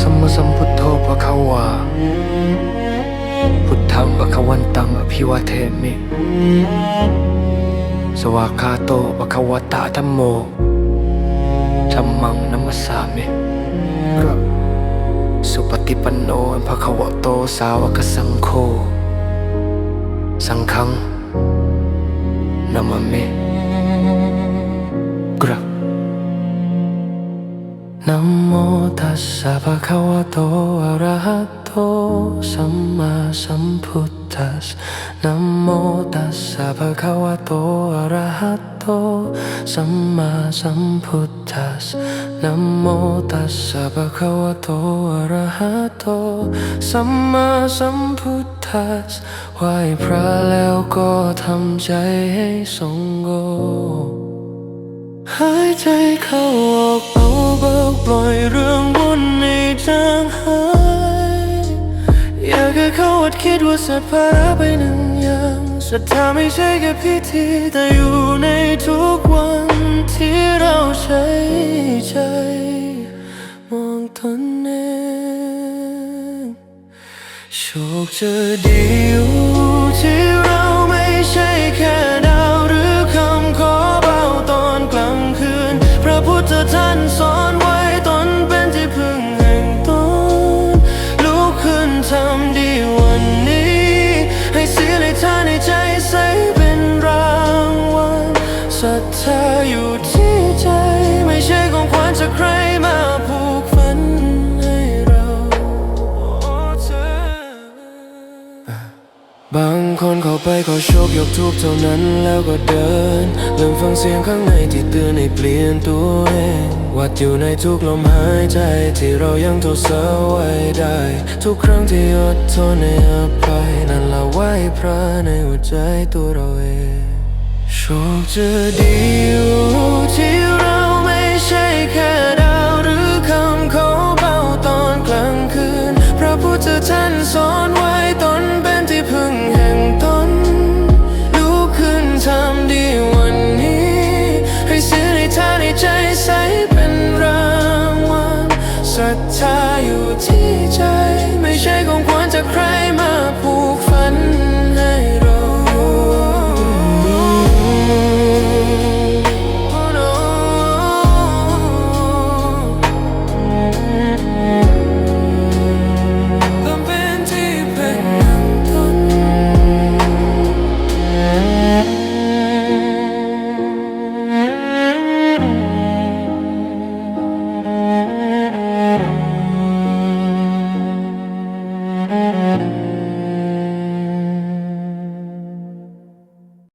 สัมมาสัมพุทโธปะคะวาพุทธังปะคะวันตังอภิวาเทมิ สวากาโตปะคะวตะธัมโมธัมมังนัมมัสามิกะสุปฏิปันโนภะคะวะโตสาวกสังโฆ สังฆังนามามิ โมตัสสะภะคะวะโตอะระหะโตสัมมาสัมพุทธัสสะนะโมตัสสะภะคะวะโตอะระหะโตสัมมาสัมพุทธัสสะนะโมตัสสะภะคะวะโตอะระหะโตสัมมาสัมพุทธัสสะไหว้พระแล้วก็ทำใจให้สงบหายใจเข้า ปล่อยเรื่องวุ่นในจางหายอยากให้เขาอดคิดว่าสัตว์ภาระไปหนึ่งอย่างศรัทธาไม่ใช่แค่พิธีแต่อยู่ในทุกวันที่เราใช้ใจมองตนเองโชคจะดีอยู่ที่เรา ทำดีวันนี้ ให้เสียในท่าในใจใส่เป็นรางวัลศรัทธาอยู่ที่ใจ ไม่ใช่ของขวัญจากใคร คนเข้าไปขอโชคยกทุกเท่านั้นแล้วก็เดินเริ่มฟังเสียงข้างในที่เตือนให้เปลี่ยนตัวเองวัดอยู่ในทุกลมหายใจที่เรายังทดสอบไว้ได้ ทุกครั้งที่อดทนให้อภัยนั่นละไหว้พระในหัวใจตัวเราเองโชคจะดีอยู่ที่เราไม่ใช่แค่ดาวหรือคำเขอเบาตอนกลางคืนพระพุทธท่านสอนไว้ ศรัทธาอยู่ที่ใจ ไม่ใช่ของขวัญจากใครมาผูกฝัน